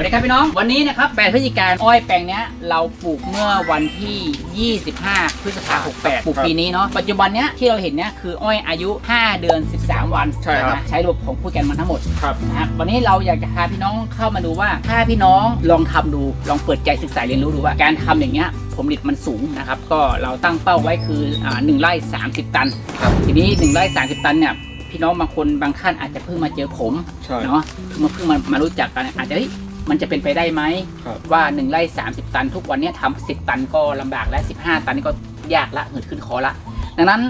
วัสดีครับพี่น้อง วันนี้นะครับแปลงพฤศจิการอ้อยแปลงเนี้ยเราปลูกเมื่อวันที่ 25 พฤษภาคม68 ปลูกปีนี้เนาะ ปัจจุบันเนี้ยที่เราเห็นเนี้ยคืออ้อยอายุ 5 เดือน 13 วันใช่ครับ นะใช้ระบบของพูดกันมาทั้งหมดครับ นะครับวันนี้เราอยากจะพาพี่น้องเข้ามาดูว่า ถ้าพี่น้องลองทำดู ลองเปิดใจศึกษาเรียนรู้ดูว่า การทำอย่างเงี้ยผลผลิตมันสูงนะครับ ก็เราตั้งเป้าไว้คืออ่าหนึ่งไร่ 30 ตัน ครับ ทีนี้1ไร่30 ตันเนี่ยพี่น้องบางคนบางท่านอาจจะเพิ่งมาเจอผม ใช่ เนาะเพิ่งมาเพิ่งมามารู้จักกันอาจจะเฮ้ย มันจะเป็นไปได้ไหมครับว่า1ไร่30 ตัน ทุกวันเนี้ทำ10ตันก็ลำบากแล้ว15 ตันนี่ก็ยากละเหินขึ้นคอละ ดังนั้น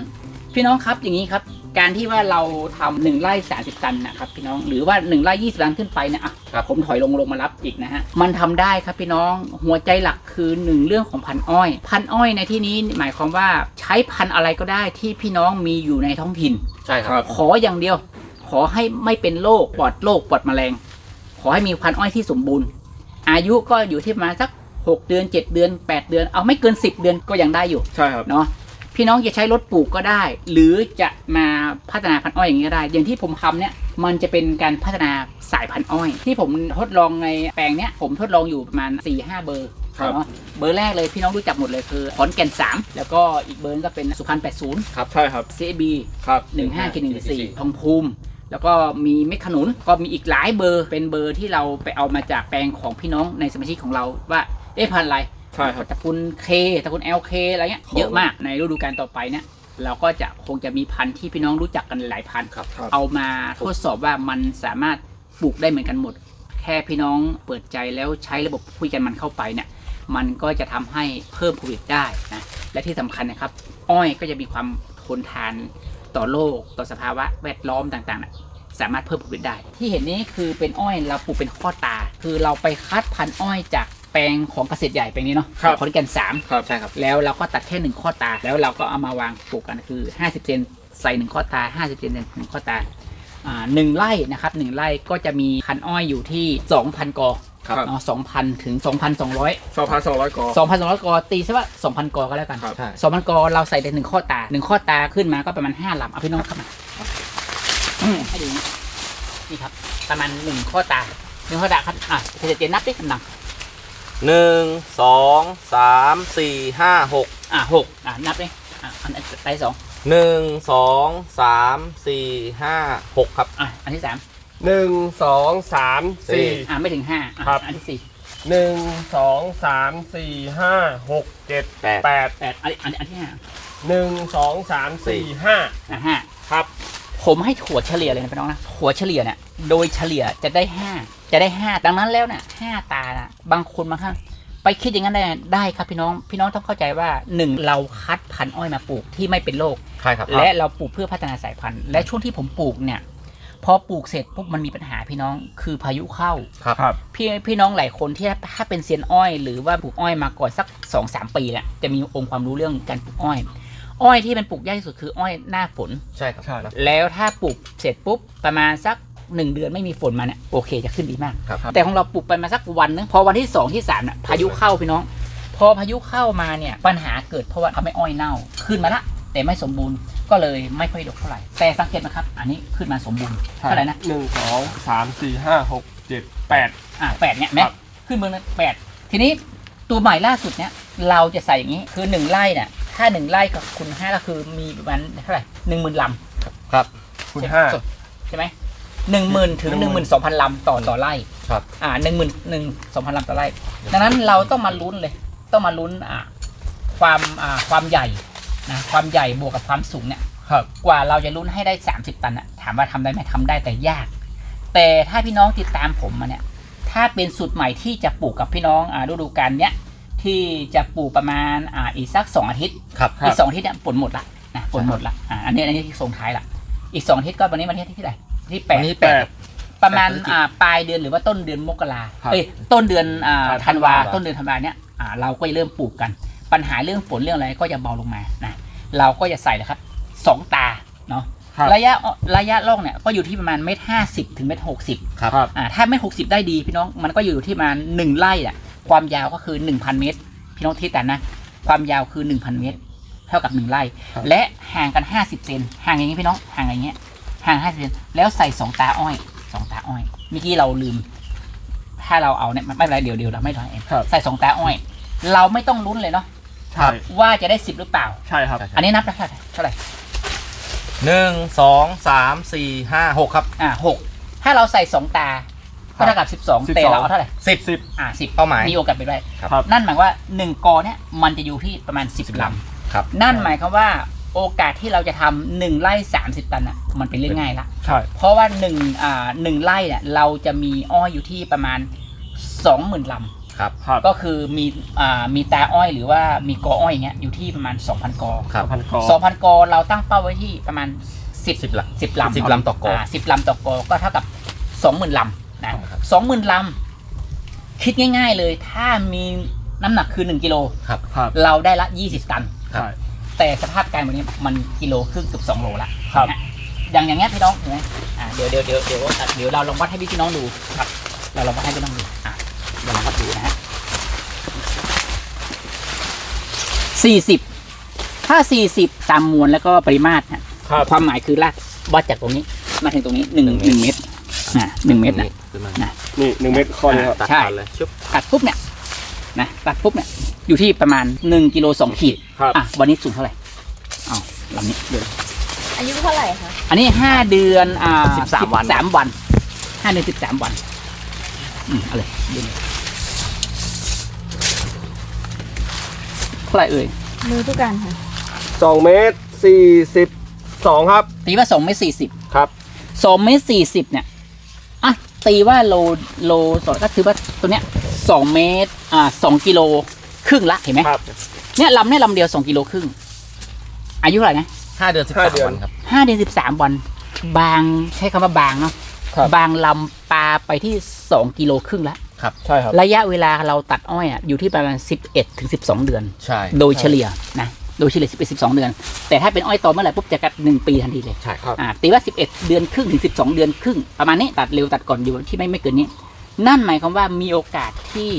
พี่น้องครับอย่างนี้ครับ การที่ว่าเราทำหนึ่งไร่30 ตันนะครับพี่น้องหรือว่า1ไร่20ตันขึ้นไปเนี่ยอะครับผมถอยลงลงมารับอีกนะฮะมันทำได้ครับพี่น้องหัวใจหลักคือหนึ่งเรื่องของพันธุ์อ้อย พันธุ์อ้อยในที่นี้หมายความว่าใช้พันธุ์อะไรก็ได้ที่พี่น้องมีอยู่ในท้องถิ่น ใช่คครัรับบขออย่างเดียว ขอให้ไม่เป็นโรคปลอดโรคปลอดแมลง ขอให้มีพันธุ์อ้อยที่สมบูรณ์ อายุก็อยู่ที่ประมาณสัก 6 เดือน 7 เดือน 8 เดือน เอาไม่เกิน 10 เดือนก็ยังได้อยู่ใช่ครับเนาะพี่น้องจะใช้รถปลูกก็ได้ หรือจะมาพัฒนาพันธุ์อ้อยอย่างนี้ก็ได้ อย่างที่ผมทำเนี่ยมันจะเป็นการพัฒนาสายพันธุ์อ้อย ที่ผมทดลองในแปลงเนี้ยผมทดลองอยู่ประมาณ 4-5 เบอร์ครับเนาะเบอร์แรกเลยพี่น้องรู้จักหมดเลยคือขอนแก่น 3 แล้วก็อีกเบอร์นึงก็เป็นสุพรรณ80 ครับ ใช่ครับ CB ครับหนึ่งห้ากินหนึ่งสี่ทองภูมิ แล้วก็มีเม็ดขนุนก็มีอีกหลายเบอร์เป็นเบอร์ที่เราไปเอามาจากแปลงของพี่น้องในสมาชิกของเราว่าเอ๊ะพันธุ์อะไรใช่ครับ ตระกูลเคตระกูล LK อะไรเงี้ยครับเยอะมากในฤดูกาลต่อไปเนี่ยเราก็จะคงจะมีพันธุ์ที่พี่น้องรู้จักกันหลายพันธุ์ ครับครับ เอามาทดสอบว่ามันสามารถปลูกได้เหมือนกันหมด แค่พี่น้องเปิดใจแล้วใช้ระบบคุยกันมันเข้าไปเนี่ย มันก็จะทำให้เพิ่มผลผลิตได้นะ และที่สำคัญนะครับ อ้อยก็จะมีความทนทาน ต่อโลกต่อสภาวะแวดล้อมต่างๆน่ะสามารถเพิ่มผลผลิตได้ ที่เห็นนี้คือเป็นอ้อยเราปลูกเป็นข้อตา คือเราไปคัดพันธุ์อ้อยจากแปลงของเกษตรใหญ่แปลงนี้เนาะครับขอนแก่นสามครับใช่ครับ แล้วเราก็ตัดแค่หนึ่งข้อตา แล้วเราก็เอามาวางปลูกกันคือ 50 เซนใส่หนึ่งข้อตา 50 เซนหนึ่งข้อตาอ่าหนึ่งไร่นะครับหนึ่งไร่ก็จะมีพันอ้อยอยู่ที่ 2,000 กอ ครับ เนาะ2,000ถึง2,200สองพันสองร้อยกอ2,200กอตีซะว่า2,000กอก็แล้วกันครับ ใช่2,000กอเราใส่ได้หนึ่งข้อตาหนึ่งข้อตาขึ้นมาก็ประมาณ5ลำเอาพี่น้องเข้ามาอืมให้ดูนี่นี่ครับ ประมาณหนึ่งข้อตาหนึ่งข้อตาครับอะเจเจนนับดิกำลัง หนึ่งสองสามสี่ห้าหกอะหกอะนับดิอะอันไตสองหนึ่งสองสามสี่ห้าหกครับอะอันที่สาม หนึ่งสองสามสี่ อ่าไม่ถึงห้าอะครับ อันที่สี่หนึ่งสองสามสี่ห้าหกเจ็ดแปด แปดแปดอันอันอันที่ห้าหนึ่งสองสามสี่ห้าอะห้าครับ ผมให้ถั่วเฉลี่ยเลยนะพี่น้องนะถั่วเฉลี่ยเนี่ยโดยเฉลี่ยจะได้ห้าจะได้ห้าดังนั้นแล้วเนี่ยห้าตานะบางคนบางท่านไปคิดอย่างนั้นได้ได้ครับพี่น้องพี่น้องต้องเข้าใจว่าหนึ่งเราคัดพันธุ์อ้อยมาปลูกที่ไม่เป็นโรค ใช่ครับ และเราปลูกเพื่อพัฒนาสายพันธุ์ และช่วงที่ผมปลูกเนี่ย พอปลูกเสร็จปุ๊บมันมีปัญหาพี่น้องคือพายุเข้า ครับ ครับ พี่พี่น้องหลายคนที่ถ้าเป็นเซียนอ้อย หรือว่าปลูกอ้อยมาก่อนสักสองสามปีเนี่ยจะมีองค์ความรู้เรื่องการปลูกอ้อย อ้อยที่มันปลูกยากที่สุดคืออ้อยหน้าฝน ใช่ครับใช่แล้วถ้าปลูกเสร็จปุ๊บประมาณสักหนึ่งเดือนไม่มีฝนมาเนี่ยโอเคจะขึ้นดีมาก ครับ แต่ของเราปลูกไปมาสักวันนึงพอวันที่สองที่สามเนี่ยพายุเข้าพี่น้อง พอพายุเข้ามาเนี่ยปัญหาเกิดเพราะว่าทำให้อ้อยเน่าขึ้นมาละแต่ไม่สมบูรณ์ ก็เลยไม่ค่อยดกเท่าไหร่ แต่สังเกตนะครับ อันนี้ขึ้นมาสมบูรณ์เท่าไหร่นะหนึ่งสองสามสี่ห้าหกเจ็ดแปดอ่าแปดเนี่ยแม่ครับขึ้นเมืองนั้นแปดทีนี้ตัวใหม่ล่าสุดเนี่ยเราจะใส่อย่างนี้คือหนึ่งไร่เนี่ยถ้าหนึ่งไร่กับคุณห้าก็คือมีประมาณเท่าไหร่หนึ่งหมื่นลำครับคูณห้าใช่ไหมหนึ่งหมื่นถึงหนึ่งหมื่นสองพันลำต่อต่อไร่ครับอ่าหนึ่งหมื่นหนึ่งสองพันลำต่อไร่ดังนั้นเราต้องมาลุ้นเลย ต้องมาลุ้นอ่าความอ่าความใหญ่ นะความใหญ่บวกกับความสูงเนี่ยครับกว่าเราจะลุ้นให้ได้ 30 ตันอะถามว่าทำได้ไหมทำได้แต่ยาก แต่ถ้าพี่น้องติดตามผมมาเนี่ย ถ้าเป็นสูตรใหม่ที่จะปลูกกับพี่น้องอ่าฤดูกาลเนี้ยที่จะปลูกประมาณอ่าอีกสักสองอาทิตย์ครับอีกสองอาทิตย์เนี่ยฝนหมดละนะฝนหมดละอ่าอันนี้อันนี้ที่ส่งท้ายละอีกสองอาทิตย์ก็วันนี้วันที่ที่ไหนที่แปดวันที่แปดประมาณแปดพฤศจิกอ่าปลายเดือนหรือว่าต้นเดือนมกราครับเอ้ยต้นเดือนอ่าครับธันวาธันวาต้นเดือนธันวาเนี่ยอ่าเราก็จะเริ่มปลูกกัน ปัญหาเรื่องฝนเรื่องอะไรก็จะเบาลงมานะเราก็จะใส่เลยครับสองตาเนาะครับระยะระยะล่องเนี่ยก็อยู่ที่ประมาณเมตรห้าสิบถึงเมตรหกสิบครับครับอ่าถ้าเมตรหกสิบได้ดีพี่น้องมันก็อยู่ที่ประมาณหนึ่งไร่อะความยาวก็คือหนึ่งพันเมตร พี่น้องที่แต่นะ ความยาวคือหนึ่งพันเมตร เท่ากับหนึ่งไร่ครับและห่างกันห้าสิบเซนห่างอย่างนี้พี่น้องห่างอย่างเงี้ยห่างห้าสิบเซนแล้วใส่สองตาอ้อยสองตาอ้อยเมื่อกี้เราลืมถถ้าเราเอาเนี่ยไม่เป็นไรเดี๋ยวเดี๋ยวเราไม่ร้อยเองครับใส่สองตาอ้อย เราไม่ต้องลุ้นเลยเนาะ ใช่ ว่าจะได้สิบหรือเปล่า ใช่ครับ อันนี้นับได้เท่าไหร่เท่าไหร่หนึ่งสองสามสี่ห้าหกครับ อ่าหกถ้าเราใส่สองตาก็เท่ากับสิบสอง12แต่เราเอาเท่าไหร่สิบสิบอ่าสิบเป้าหมายมีโอกาสไปนได้ครับนั่นหมายว่าหนึ่งกอเนี่ยมันจะอยู่ที่ประมาณสิบลำครับ นั่นหมายความว่าโอกาสที่เราจะทำหนึ่งไร่สามสิบตันอะมันเป็นเรื่องง่ายละใช่เพราะว่าหนึ่งอ่าหนึ่งไร่เนี่ยเราจะมีอ้อยอยู่ที่ประมาณสองหมื่นล ครับ ครับำก็คือมีอ่ามีตาอ้อยหรือว่ามีกออ้อยอย่างเงี้ยอยู่ที่ประมาณ 2,000 กอ ครับ พันกอ 2,000 กอเราตั้งเป้าไว้ที่ประมาณ 10สิบลำ10ลำสิบลำต่อกอสิบลำต่อกอก็เท่ากับ 20,000ลำนะครับสองหมื่นลำคิดง่าย ๆเลยถ้ามีน้ำหนักคือ 1กิโลครับ ครับ เราได้ละ 20 ตัน ครับ ใช่ แต่สภาพการวันนี้มันกิโลครึ่งเกือบสองโลละครับ นะฮะอย่างอย่างเงี้ยพี่น้องเห็นไหมอ่าเดี๋ยวเดี๋ยวเดี๋ยวเดี๋ยวอะเดี๋ยวเราลองวัดให้พี่น้องดูครับ เราลองวัดให้พี่น้องดูอะเดี๋ยวลองวัดดูนะฮะสี่สิบถ้าสี่สิบตามมวลแล้วก็ปริมาตรเนี่ยครับ ความหมายคือลากวัดจากตรงนี้ มาถึงตรงนี้หนึ่งหนึ่งหนึ่งเมตรอ่าหนึ่งเมตรนะ ขึ้นมานะนี่หนึ่งเม็ดข้อนี้ครับ ตัดใช่ผ่านเลยชุบ ตัดปุ๊บเนี่ยนะตัดปุ๊บเนี่ยอยู่ที่ประมาณหนึ่งกิโลสองขีดครับ อะวันนี้สูงเท่าไหร่เอาลำนี้เดี๋ยวอายุเท่าไหร่คะ อันนี้ห้าเดือนอ่าสิบสามวัน สามวันห้าเดือนสิบสามวันอืมเอาเลยเดี๋ย เท่าไหร่เอ่ยมือทุกการค่ะสองเมตรสี่สิบสองครับ ตีว่าสองเมตรสี่สิบครับสองเมตรสี่สิบเนี่ยอะตีว่าโลโลสองก็ถือว่าตัวเนี้ยสองเมตรอ่าสองกิโลครึ่งละเห็นไหมครับเนี่ยลำเนี่ยลำเดียวสองกิโลครึ่งอายุเท่าไหร่นะห้าเดือนสิบห้าสามเดือนวันครับ ห้าเดือนสิบสามวัน บางใช้คำว่าบางเนาะครับ บางลำปลาไปที่สองกิโลครึ่งละ ใช่ครับ ระยะเวลาเราตัดอ้อยอะอยู่ที่ประมาณ 11ถึง12 เดือน ใช่ โดยเฉลี่ยนะ โดยเฉลี่ย11 12 เดือน แต่ถ้าเป็นอ้อยโตเมื่อไหร่ปุ๊บจะกัด1ปีทันทีเลย ใช่ครับ อ่าตีว่า 11 เดือนครึ่งถึง 12 เดือนครึ่ง ประมาณนี้ตัดเร็วตัดก่อนอยู่ที่ไม่ไม่เกินนี้ นั่นหมายความว่ามีโอกาสที่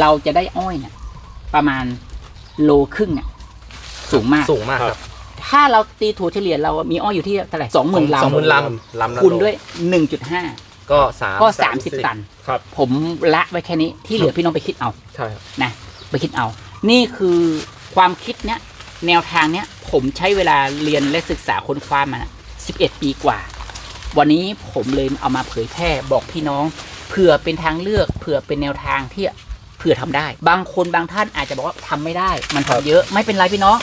เราจะได้อ้อยเนี่ยประมาณโลครึ่งเนี่ยสูงมาก สูงมากครับ ถ้าเราตีถั่วเฉลี่ยเรามีอ้อยอยู่ที่เท่าไหร่สองหมื่นลสองหมื่นลำลำละำคูณโล ด้วย1.5 ก็สามก็สามสิบ30ตัน ครับ ผมละไว้แค่นี้ที่เหลือพี่น้องไปคิดเอาใช่ครับนะไปคิดเอา นี่คือความคิดเนี้ยแนวทางเนี้ยผมใช้เวลาเรียนและศึกษาค้นคว้ามาสิบเอ็ดปีกว่า วันนี้ผมเลยเอามาเผยแพร่บอกพี่น้องเผื่อเป็นทางเลือกเผื่อเป็นแนวทางที่เผื่อทำได้ บางคนบางท่านอาจจะบอกว่าทำไม่ได้ มันทำเยอะไม่เป็นไรพี่น้อง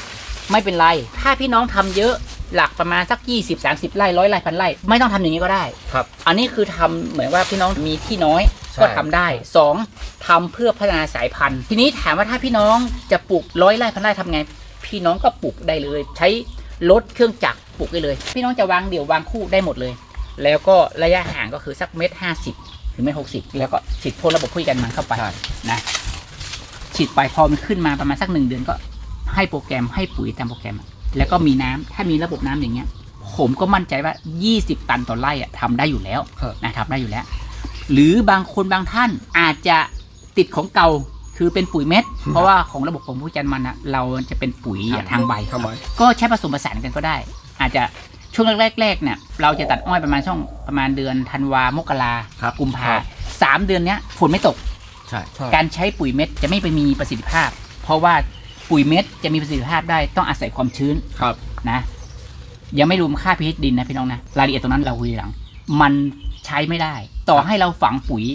ไม่เป็นไร ถ้าพี่น้องทำเยอะ หลักประมาณสัก 20 30 ไร่ร้อยไร่พันไร่ไม่ต้องทำอย่างนี้ก็ได้ ครับ อันนี้คือทำเหมือนว่าพี่น้องมีที่น้อยใช่ ก็ทำได้สองทำเพื่อพัฒนาสายพันธุ์ ทีนี้ถามว่าถ้าพี่น้องจะปลูกร้อยไร่พันไร่ทำไง พี่น้องก็ปลูกได้เลย ใช้รถเครื่องจักรปลูกได้เลย พี่น้องจะวางเดี่ยววางคู่ได้หมดเลย แล้วก็ระยะห่างก็คือสักเมตรห้าสิบถึงเมตรหกสิบแล้วก็ฉีดพ่นระบบพูดกันมันเข้าไปใช่ นะฉีดไปพอมันขึ้นมาประมาณสักหนึ่งเดือนก็ให้โปรแกรมให้ปุ๋ยตามโปรแกรมอะ แล้วก็มีน้ำถ้ามีระบบน้ำอย่างเงี้ย ผมก็มั่นใจว่า 20 ตันต่อไร่อะทำได้อยู่แล้วครับนะทำได้อยู่แล้ว หรือบางคนบางท่านอาจจะติดของเก่าคือเป็นปุ๋ยเม็ด เพราะว่าของระบบของผู้จันมันอะเราจะเป็นปุ๋ยทางใบทำไมก็ใช้ผสมผสานกันก็ได้ อาจจะช่วงแรกๆเนี่ยเราจะตัดอ้อยประมาณช่วงประมาณเดือนธันวามกราครับกุมภาครับสามเดือนเนี้ยฝนไม่ตกใช่ใช่การใช้ปุ๋ยเม็ดจะไม่ไปมีประสิทธิภาพ เพราะว่า ปุ๋ยเม็ดจะมีประสิทธิภาพได้ต้องอาศัยความชื้นครับนะ ยังไม่รวมค่า pH ดินนะพี่น้องนะรายละเอียดตรงนั้นเราคุยทีหลัง มันใช้ไม่ได้ ต่อให้เราฝังปุ๋ย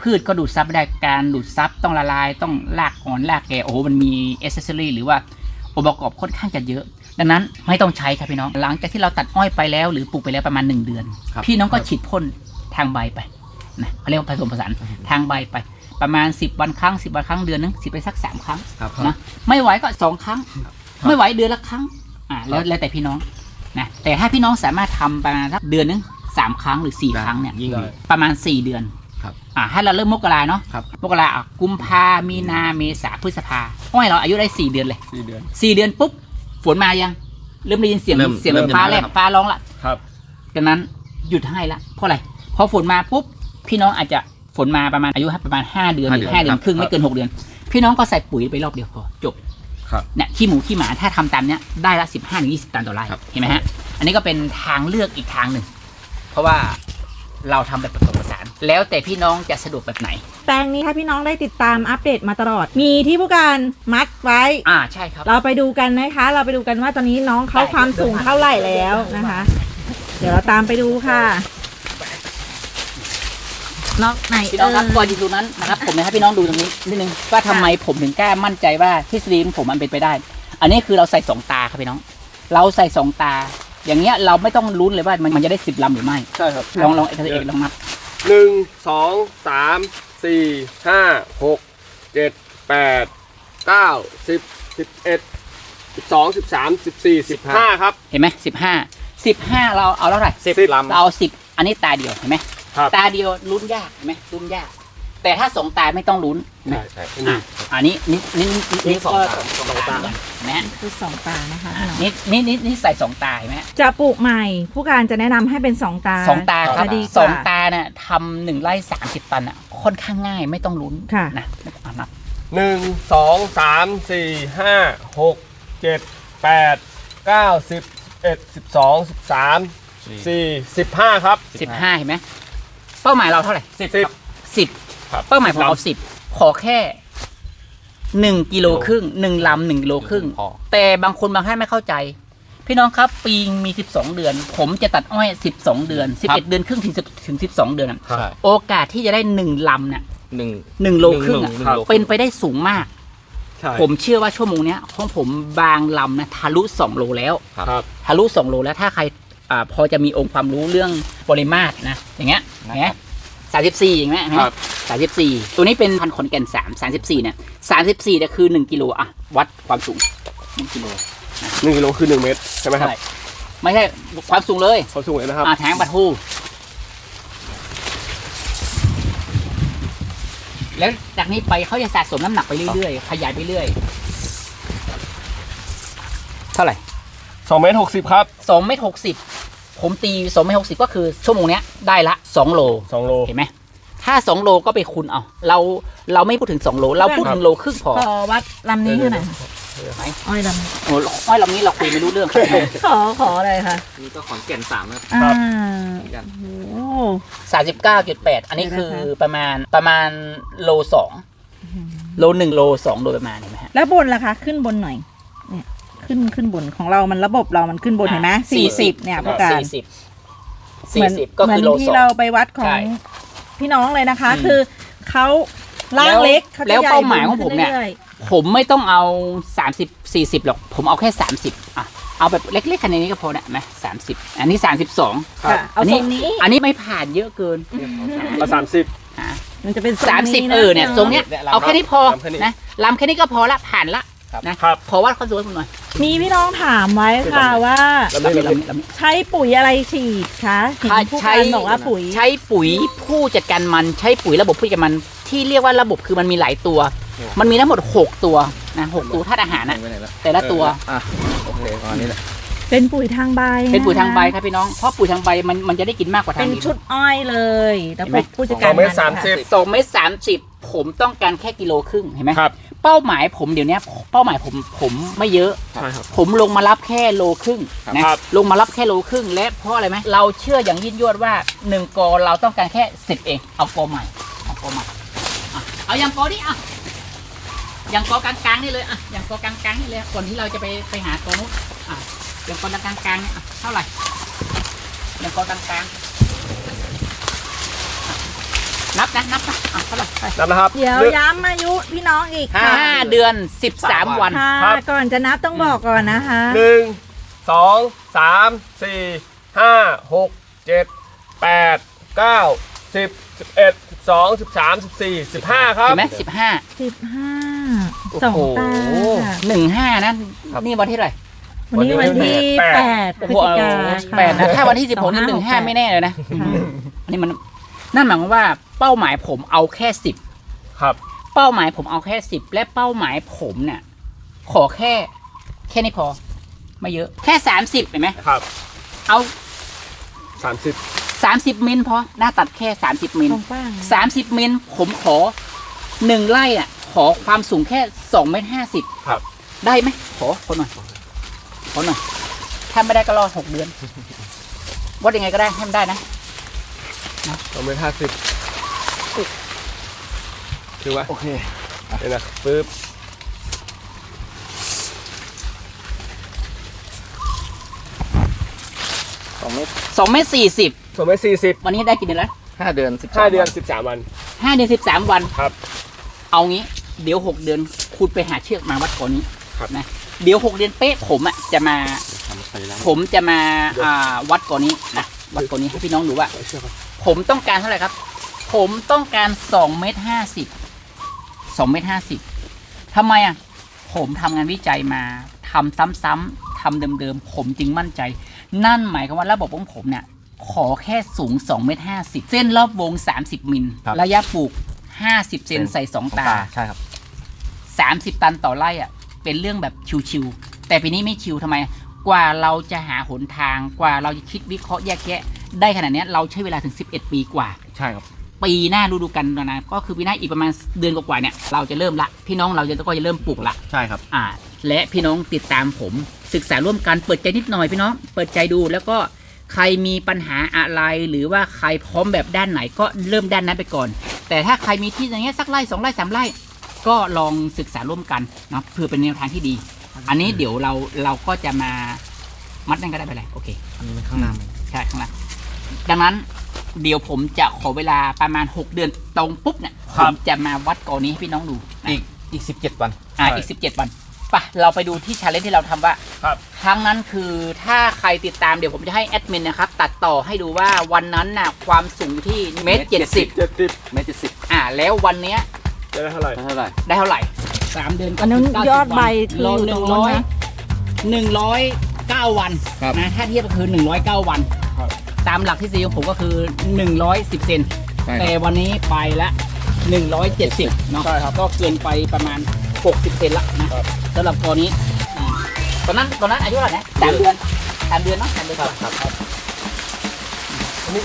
พืชก็ดูดซับไม่ได้การดูดซับต้องละลายต้องลากอ่อนลากแก่โอ้โหมันมีเอเซอรี่หรือว่าองค์ประกอบค่อนข้างจะเยอะ ดังนั้นไม่ต้องใช้ครับพี่น้อง หลังจากที่เราตัดอ้อยไปแล้ว หรือปลูกไปแล้วประมาณหนึ่งเดือนครับพี่น้องก็ฉีดพ่นทางใบไปนะเขาเรียกว่าผสมผสานทางใบไป ประมาณ 10 วันครั้ง 10 วันครั้งเดือนนึงสิไปสัก3ครั้งครับนะไม่ไหวก็สองครั้ง ไม่ไหวเดือนละครั้งอ่าแล้วแล้วแต่พี่น้องนะแต่ถ้าพี่น้องสามารถทำประมาณสักเดือนนึงสามครั้งหรือสี่ได้ครั้งเนี่ยยิ่งได้ดีประมาณ4เดือนครับอ่าให้เราเริ่มมกราเนาะครับมกราอะกุมภามีนาเมษาพฤษภาอ้อยเราอายุได้4เดือนเลยสี่เดือน4เดือนปุ๊บฝนมายัง เริ่มได้ยินเสียงเริ่มเสียงเริ่มจะฟ้ามาแลแล้วบครับฟ้าร้องละครับดังนั้นหยุดให้ละเพราะอะไรพอฝนมาปุ๊บพี่น้องอาจจะ ฝนมาประมาณอายุประมาณ5เดือนหห้ารืเดืออนห้าเดือครันบครึ่งไม่เกิน6เดือน พี่น้องก็ใส่ปุ๋ยไปรอบเดียวพอจบครับเนี่ยขี้หมูขี้หมาถ้าทำตามเนี้ยได้ละสิบห้าถึงยี่สิบตันต่อไร่ครับ เห็นไหมฮะ อันนี้ก็เป็นทางเลือกอีกทางหนึ่ง เพราะว่าเราทำแบบผสมผสานแล้วแต่พี่น้องจะสะดวกแบบไหน แปลงนี้ถ้าพี่น้องได้ติดตามอัปเดตมาตลอด มีที่ผู้การมัดไว้ อ่าใช่ครับ เราไปดูกันนะคะ เราไปดูกันว่าตอนนี้น้องเขาความสูงเท่าไหร่แล้วนะคะ เดี๋ยวเราตามไปดูค่ะ ล็อกไหนพี่เอน้องครับอก่อนอยู่ตรงนั้นนะครับผมนะครับพี่น้องดูตรงนี้นิดนึงว่าทำไมผมถึงกล้ามั่นใจว่าทฤษฎีของผมมันเป็นไปได้ อันนี้คือเราใส่สองตาครับพี่น้อง เราใส่สองตา อย่างเงี้ยเราไม่ต้องลุ้นเลยว่ามันมันจะได้สิบลำหรือไม่ใช่ครับลองลองเอกเอกลองนับหนึ่งสองสามสี่ห้าหกเจ็ดแปดเก้าสิบสิบเอ็ดสิบสองสิบสามสิบสี่สิบห้าครับ เห็นไหมสิบห้าสิบห้าเราเอาแล้วเท่าไหร่สิบสิบลำเราเอาสิบอันนี้ตาเดียวเห็นไหม ครับ ตาเดียวลุ้นยากเห็นไหมลุ้นยาก แต่ถ้าสองตาไม่ต้องลุ้นใช่ใช่ อะอันนี้นี่นี่นี่นี่นี่สองก็ตา สองสองตาตาเห็นไหมคือสองตานะคะอะพี่น้องนี่นี่นี่นี่ใส่สองตาเห็นไหมจะปลูกใหม่ ผู้การจะแนะนำให้เป็นสองตา สองตาครับจะดีกสว่าองตาเนี่ยทำหนึ่งไร่สามสิบตันอะค่อนข้างง่ายไม่ต้องลุ้นค่ะ นะไม่ต้องเอานับ หนึ่งสองสามสี่ห้าหกเจ็ดแปดเก้าสิบสิบเอ็ดสิบสองสิบสามสี่สิบห้าครับสิบห้าเห็นไหม เป้าหมายเราเท่าไหร่สิบ สิบครับเป้าหมายผมเอาสิบขอแค่หนึ่งกิโลครึ่งหนึ่งลำหนึ่งกิโลครึ่งพอ แต่บางคนบางท่านไม่เข้าใจ พี่น้องครับ ปีงมี12เดือน ผมจะตัดอ้อย12เดือน11เดือนครึ่งถึง10ถึง12เดือนอะครับใช่โอกาสที่จะได้หนึ่งลำเนี่ยหนึ่ง หนึ่งโลครึ่งอะหนึ่งโลครึ่ง เป็นไปได้สูงมาก ใช่ผมเชื่อว่าชั่วโมงเนี้ยของผมบางลำนะทะลุ2โลแล้ว ครับ ทะลุ2โลแล้วถ้าใคร อ่าพอจะมีองค์ความรู้เรื่องปริมาตรนะอย่างเงี้ยนะครับเห็นไหมสามสิบสี่อย่างเงี้ยเห็นไหมครับ สามสิบสี่ตัวนี้เป็นพันขอนแก่นสามสามสิบสี่เนี่ยสามสิบสี่เนี่ยคือหนึ่งกิโลอะวัดความสูงหนึ่งกิโลหนึ่งกิโลคือหนึ่งเมตรใช่ไหมครับใช่ไม่ใช่ความสูงเลย เขาสูงเลยนะครับ อ่าแทงปะทูแล้วจากนี้ไปเขาจะสะสมน้ำหนักไปเรื่อยๆ ขยายไปเรื่อยเท่าไหร่สองเมตรหกสิบครับสองเมตรหกสิบ ผมตีสองเมตรหกสิบก็คือชั่วโมงเนี้ยได้ละสองโลสองโลเห็นไหมถ้าสองโลก็ไปคูณเอา เราเราไม่พูดถึงสองโล เราพูดถึงโลครึ่งพอขอวัดลำนี้ให้หน่อยไหมอ้อยลโอ้อ้อยลำนี้เราคุยไม่รู้เรื่องำขอขออะไรคะนี่ก็ขอนแก่นสามนะครับอ่าเหมือนกันโอ้สามสิบเก้าจุดแปดอันนี้คือประมาณประมาณโลสองโลหนึ่งโลสองโดยประมาณเห็นไหมฮะแล้วบนล่ะคะ ขึ้นบนหน่อยเนี่ย ขึ้นขึ้นบนของเรามันระบบเรามันขึ้นบนเห็นไหมสี่สิบเนี่ยผู้การสี่สิบเหสี่มือนสิบก็เหมืคืออนโลที่สองเราไปวัดของใช่พี่น้องเลยนะคะอืมคือเขาล่างเล็กเขาจะแล้วใหญ่เป้าหมายของผมเนี่ยขึ้รื่ผมไม่ต้องเอาสามสิบสี่สิบหรอก ผมเอาแค่สามสิบอะเอาแบบเล็กๆขนาดนี้ก็พอนะไหมสามสิบอันนี้สามสิบสองๆค่ะเอาทรงนี้อันนี้ไม่ผ่านเยอะเกินมาสามสิบอะมันจะเป็นทรงสามสิบะเออเนี่ยทรงเนี้ยเนี่ยลำเอาแค่นี้พอลำแค่นี้นะลำแค่นี้ก็พอละผ่านละครับ นะครับ ขอวัดความสูงให้ผมหน่อยมีพี่น้องถามไว้ค่ะว่าแล้วไม่ลำเรานี้ลำนี้ ใช้ปุ๋ยอะไรฉีดคะเห็นผู้การบอกว่าปุ๋ย ใช้ปุ๋ยผู้จัดการมันใช้ปุ๋ยระบบผู้จัดการมัน ที่เรียกว่าระบบคือมันมีหลายตัว มันมีทั้งหมด 6 ตัวนะหกตัวธาตุอาหารนะ ไปไหนแล้วแต่ละตัวอะโอเคประมาณนี้แหละเป็นปุ๋ยทางใบเป็นปุ๋ยทางใบนะครับพี่น้องเพราะปุ๋ยทางใบมันมันจะได้กินมากกว่าทาเป็งนดิน ชุดอ้อยเลยระเห็นไหบมบผู้จัดสการองเมตรนสามสิบ สองเมตรสามสิบผมต้องการแค่กิโลครึ่งเห็นไหมครับ เป้าหมายผมเดี๋ยวนี้เป้าหมายผมผมไม่เยอะ ใช่ครับ ผมลงมารับแค่โลครึ่งนะครับลงมารับแค่โลครึ่ง และเพราะอะไรไหมเราเชื่ออย่างยิ่งยวดว่าหนึ่งกอเราต้องการแค่สิบเองเอากอใหม่เอากอใหม่อะเอาอย่างกอนี้อะอย่างกอกลางๆนี่เลยอะอย่างกอกลางๆนี่เลยก่อนที่เราจะไปไปหากอนู้นอะอย่างกอกลางๆเนี่ยอะเท่าไหร่อย่างกอกลางๆ นับนะนับนะอะเท่าไหร่ไปนับนะครับเดี๋ยวหนึ่งย้ำอายุพี่น้องอีกห้าค่ะเดือนสิบสามวัน ค่ะครับ ก่อนจะนับต้องบอกก่อนนะคะ หนึ่งสองสามสี่ห้าหกเจ็ดแปดเก้าสิบสิบเอ็ดสิบสองสิบสามสิบสี่สิบห้าครับ เห็นไหมสิบห้าสิบห้าโอ้สองโหตาค่ะหนึ่งห้านั่นนี่วันที่เท่าไหร่วันนี้วันที่แปดแปดพโอ้ฤโหศจิกาแปดนะถ้าวันที่สิบหกนี่หนึ่งห้าไม่แน่เลยนะค่ะอันนี้มัน นั่นหมายความว่าเป้าหมายผมเอาแค่สิบครับ เป้าหมายผมเอาแค่สิบและเป้าหมายผมเนี่ยขอแค่ แค่นี้พอ ไม่เยอะ แค่สามสิบเห็นไหมครับ เอาสามสิบสามสิบมิลพอหน้าตัดแค่สามสิบมิลตรงป้างสามสิบมิลผมขอหนึ่งไร่อะ ขอความสูงแค่สองเมตรห้าสิบครับ ได้ไหมขอขอหน่อยขอหน่อยถ้าไม่ได้ก็รอหกเดือนวัดยังไงก็ได้ให้มันได้นะ สองเมตรห้าสิบถือว่าโอเคเดี๋ยวนะปึ๊บสองเมตรสองเมตรสี่สิบสองเมตรสี่สิบวันนี้ได้กี่เดือนแล้วห้าเดือนสิบห้าเดือนสิบสามวันห้าเดือนสิบสามวันครับ เอางี้เดี๋ยวหกเดือนคุณไปหาเชือกมาวัดก่อนนี้ครับนะเดี๋ยวหกเดือนเป๊ะผมอะจะมาทำไปแล้วผมจะมาอ่าวัดก่อนนี้นะวัดก่อนนี้ให้พี่น้องดูว่าเชือกครับ ผมต้องการเท่าไหร่ครับ ผมต้องการสองเมตรห้าสิบสองเมตรห้าสิบทำไมอะ ผมทำงานวิจัยมาทำซ้ำๆทำเดิมๆ ผมจึงมั่นใจ นั่นหมายความว่าระบบของผมเนี่ย ขอแค่สูง2เมตร50 เส้นรอบวง 30 มิลระยะปลูก 50 เซนใส่ 2 ตา ใช่ครับ 30 ตันต่อไร่อะ เป็นเรื่องแบบชิวๆแต่ปีนี้ไม่ชิวทำไม กว่าเราจะหาหนทางกว่าเราจะคิดวิเคราะห์แยกแยะ ได้ขนาดเนี้ยเราใช้เวลาถึง 11 ปีกว่า ใช่ครับ ปีหน้าฤดูกาลนะ ก็คือปีหน้าอีกประมาณเดือนกว่าๆเนี่ยเราจะเริ่มละพี่น้องเราจะก็จะเริ่มปลูกละใช่ครับ อ่า และพี่น้องติดตามผมศึกษาร่วมกันเปิดใจนิดหน่อยพี่น้อง เปิดใจดูแล้วก็ใครมีปัญหาอะไรหรือว่าใครพร้อมแบบด้านไหนก็เริ่มด้านนั้นไปก่อน แต่ถ้าใครมีที่อย่างเงี้ยสักไร่สองไร่สามไร่ก็ลองศึกษาร่วมกันนะเพื่อเป็นแนวทางที่ดี อันนี้เดี๋ยวเราเราก็จะมามัดนั่นก็ได้ไปเลยโอเคอันนี้มันข้างหน้ามันใช่ข้างล่างดังนั้นเดี๋ยวผมจะขอเวลาประมาณ 6 เดือนตรงปุ๊บเนี่ยผมจะมาวัดกรณีให้พี่น้องดูนะอีกอีกสิบเจ็ดวัน อ่าอีก 17 วันไปะเราไปดูที่ชาเลนจ์ที่เราทำว่าครับ ครั้งนั้นคือถ้าใครติดตามเดี๋ยวผมจะให้แอดมินนะครับ ตัดต่อให้ดูว่าวันนั้นน่ะความสูงอยู่ที่เมตรเจ็ดสิบเจ็ดสิบเมตรเจ็ดสิบอ่าแล้ววันเนี้ยจะได้เท่าไหร่เท่าไหร่ ได้เท่าไหร่ สามเดือนก็อันนั้นเก้าสิยอดใบวันคือรออยู่หตรนึ่งงนู้ร้นอยนะ หนึ่งร้อยเก้าวันครับนะถ้าเทียบก็คือหนึ่งร้อยเก้าวัน ครับ ตามหลักทฤษฎีของผมก็คือหนึ่งร้อยสิบเซน ใช่คแต่รับวันนี้ไปละหนึ่งร้อยเจ็ดสิบเนาะใช่ครับก็เกินไปประมาณหกสิบเซนละนะครับสำหรับตัวนี้อืมตอนนั้นตอนนั้นอายุเท่าไหร่นะสามเดือนสามเดือนเนาะสามเดือนครับอันนี้